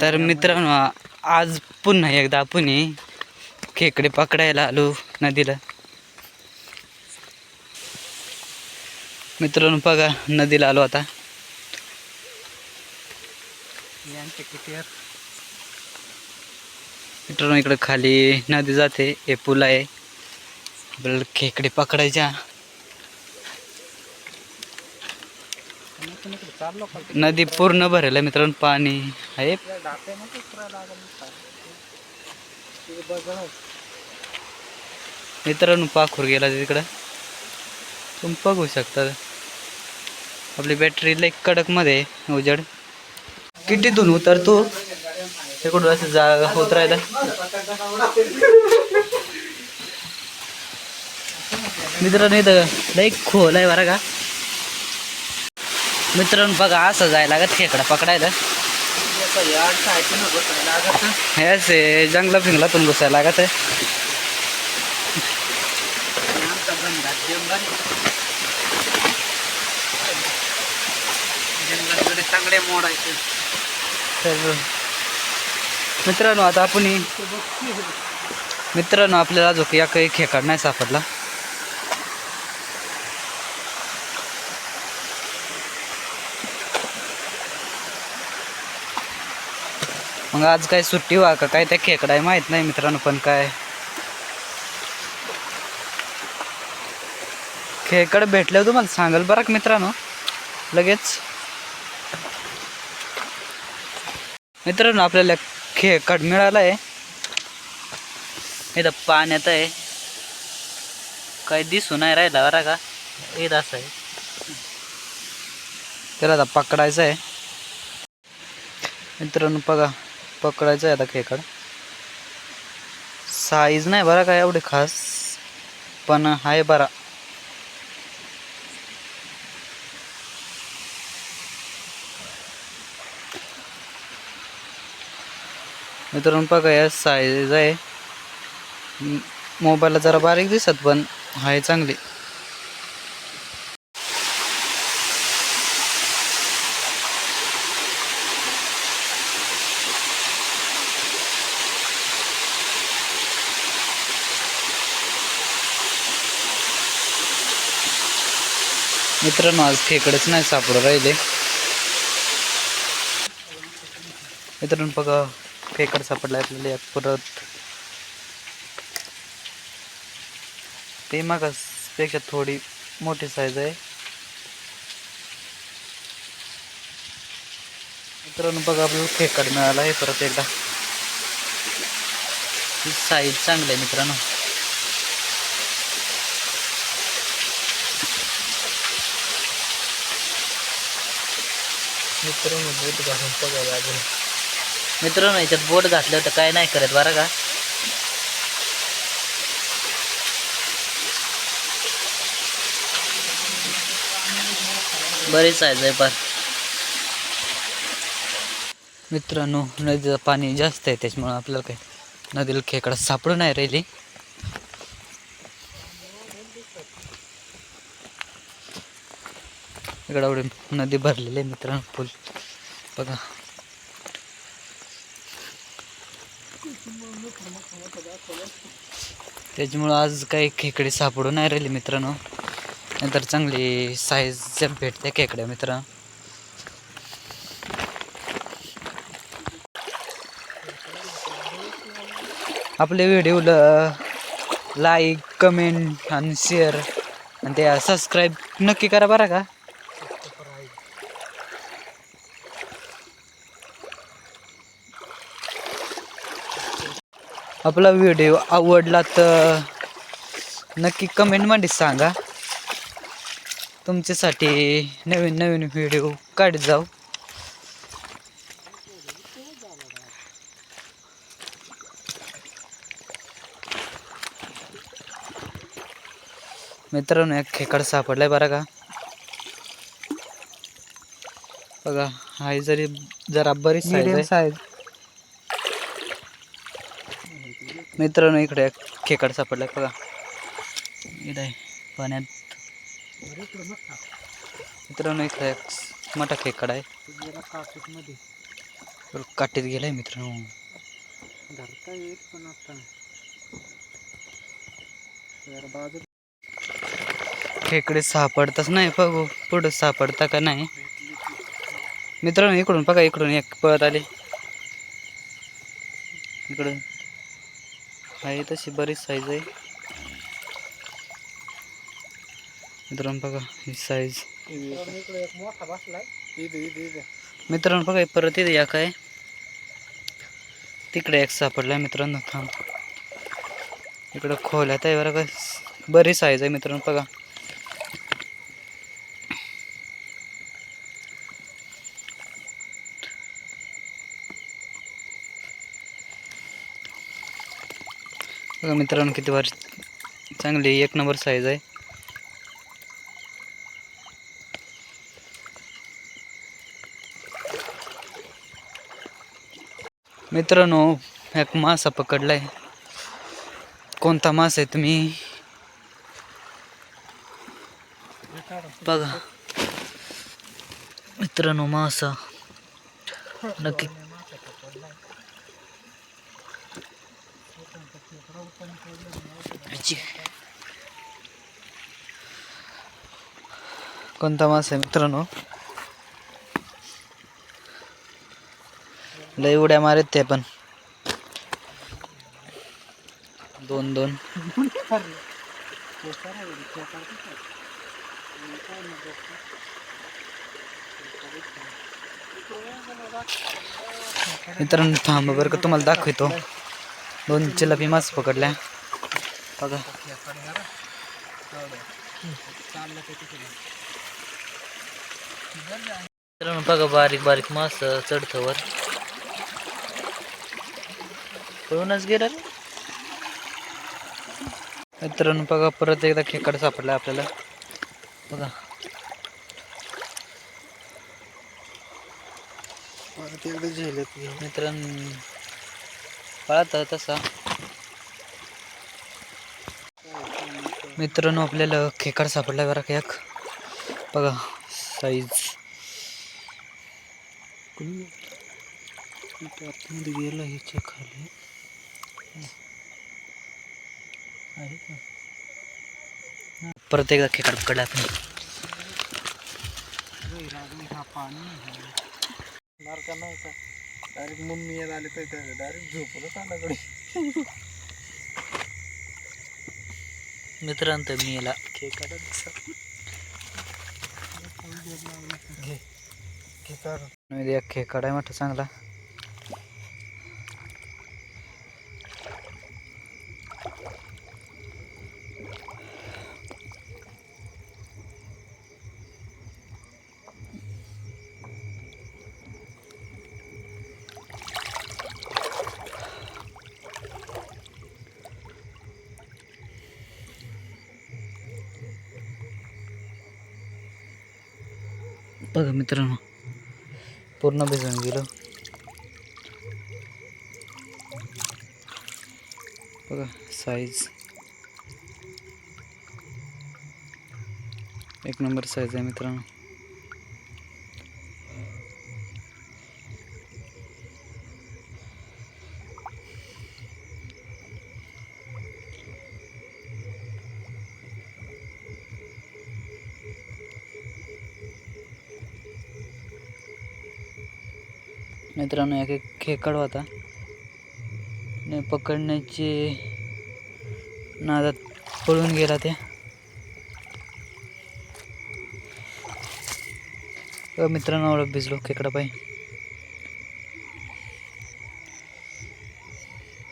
तर मित्रांनो आज पुन्हा एकदा आपण खेकडे पकडायला आलो नदीला. मित्रांनो बघा नदीला आलो आता. मित्रांनो इकडे खाली नदी जाते हे पूल आहे. आपल्याला खेकडे पकडायच्या आणि आपण इकडे चाललो का नदी पूर्ण भरेल आहे मित्रांनो पाणी आहे. मित्रांनो पाखूर गेला तिकडं. तुम्ही बघू शकता. आपली बॅटरी लई कडकमध्ये आहे, उजेड. किती उतर तू तिकडून असं जागा होत राहिला. मित्रांनो इथं लई खोल आहे बरं का. मित्रांनो बघा असं जायला लागत खेकडा पकडायला. याचं याड लागत हे जंगला फिंगलातून घुसायला लागत आहे. आमचा मोडायचे तर मित्रांनो आता आपण मित्रांनो आपल्याला अजून या काही खेकड नाही सापडला. मग आज काय सुट्टी व्हा का? काय त्या खेकडा आहे माहीत नाही मित्रांनो पण काय. खेकड भेटल्यावर हो तुम्हाला सांगाल बरं का मित्रांनो? लगेच. मित्रांनो आपल्याला खेकड मिळाला आहे इथं पाण्यात आहे. काही दिसू नाही राहिला बरं का? येत असं आहे. त्याला आता पकडायचं आहे. मित्रांनो बघा. पकडायचं आहे आता खेकड. साईज नाही बरं काय एवढी खास पण आहे बरा. मित्रांनो बघा या साईज आहे. मोबाईलला जरा बारीक दिसत पण आहे चांगली. मित्रांनो आज खेकडेच नाही सापडू राहिले मित्रांनो बघा खेकड सापडला आपल्याला यात परत. ते मागासपेक्षा थोडी मोठी साईज आहे. मित्रांनो बघा आपल्याला खेकड मिळाला आहे परत एकदा. साईज चांगली आहे मित्रांनो. मित्रांनो बोट घालून बघा लागेल. मित्रांनो याच्यात बोट घातलं तर काय नाही करत बरं का? बरीच साईज आहे पण मित्रांनो नदीचं पाणी जास्त आहे त्याच्यामुळं आपल्याला काय नदीला खेकडा सापडू नाही राहिली. इकडं नदी भरलेली आहे मित्रांनो फुल बघा. त्याच्यामुळं आज काही खेकडे सापडून नाही राहिले मित्रांनो. नंतर चांगली साईज भेटते खेकड्या मित्रांनो. आपले व्हिडिओला लाईक कमेंट आणि शेअर आणि ते सबस्क्राईब नक्की करा बरं का? आपला व्हिडिओ आवडला तर नक्की कमेंटमध्ये सांगा. तुमच्यासाठी नवीन नवीन व्हिडिओ काढत जाऊ. मित्रांनो एक खेकड सापडलाय बरं का? बघा हाय जरी जरा बरीच आहे. साईज मित्रांनो इकडे एक खेकड सापडलाय बघा. इकडे आहे, पाण्यात. मित्रांनो इकडे एक मोठा खेकडा आहे. काठीत गेलाय मित्रांनो. धरता पण आता खेकडे सापडतच नाही बघू. पुढं सापडता का नाही? मित्रांनो इकडून बघा इकडून एक पळत आले. इकडून. आहे तशी बरीच साईज आहे. मित्रांनो बघा ही साईज मित्रांनो बघा परत इथे या काय तिकडे एक सापडलाय मित्रांनो थांब. इकडं खोल्यात आहे बरं का. बरी साईज आहे मित्रांनो बघा. बघा मित्रांनो किती भारी चांगली एक नंबर साईज आहे. मित्रांनो एक मासा पकडलाय. कोणता मास आहे तुम्ही? बघा. मित्रांनो मासा. नक्की कोणता मासा आहे मित्रांनो? लय उड्या मारत ते पण. दोन दोन. मित्रांनो थांब बरं का तुम्हाला दाखवतो. दोन चिलपी मस्त पकडल्या. बघा. मित्रांनो बघा बारीक बारीक मास चढतं वर पळूनच गेला रे. मित्रांनो बघा परत एकदा खेकड सापडला आपल्याला. बघा. परत एकदा झेलत मित्रांनो पळत तसा. मित्रांनो आपल्याला खेकड सापडला बरं का एक. बघा साईज आतमध्ये गेला ह्याच्या खाली. आहे का? परत एकदा खेकड पकडला आपण. डायरेक्ट मम्मी येत आले तर डायरेक्ट झोपूनच आला कडे मित्रांनो तर मी याला खेकडा घे. खेकडा एक खेकड आहे मोठा चांगला. बघा मित्रांनो. पूर्ण भिजून गेलो. बघा साईज एक नंबर साईज आहे मित्रांनो. मित्रांनो एक खेकड होता. ने पकडण्याची नादात पळून गेला ते. मित्रांनो एवढं भिजलो खेकडा पाय.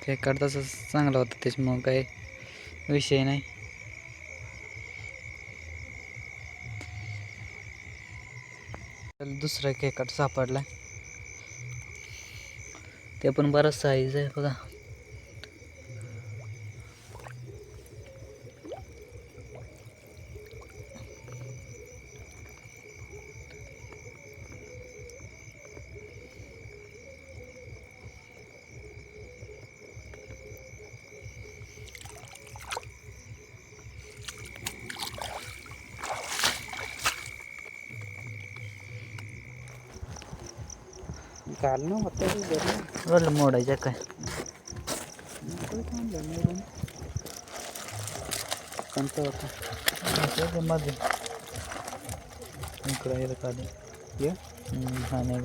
खेकड तसं चांगला होता त्याच्यामुळं काही विषय नाही. दुसरा खेकड सापडला. ते पण बराच साईज आहे बघा घालणं होतं वडलं मोडायचं काय? कोणतं मध्ये.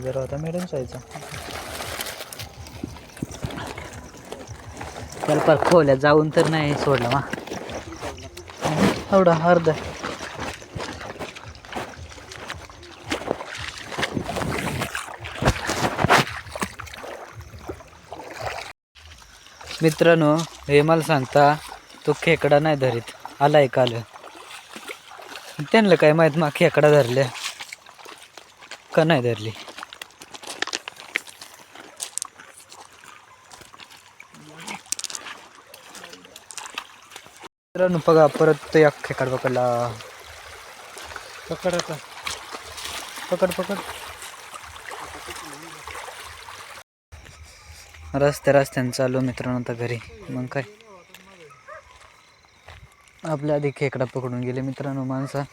जरा होता पर खोल्या जाऊन तर नाही सोडलं मा. एवढा अर्धा. मित्रांनो हे मला सांगता तो खेकडा नाही धरीत आलाय काल त्यांना काय माहीत मा खेकडा धरल्या का नाही धरली मित्रांनो बघा परत तो एक खेकड पकडला पकड आता पकड पकड रस्त्या रस्त्याने चालू मित्रांनो आता घरी. मग काय? आपल्या आधी खेकडा पकडून गेले मित्रांनो माणसा.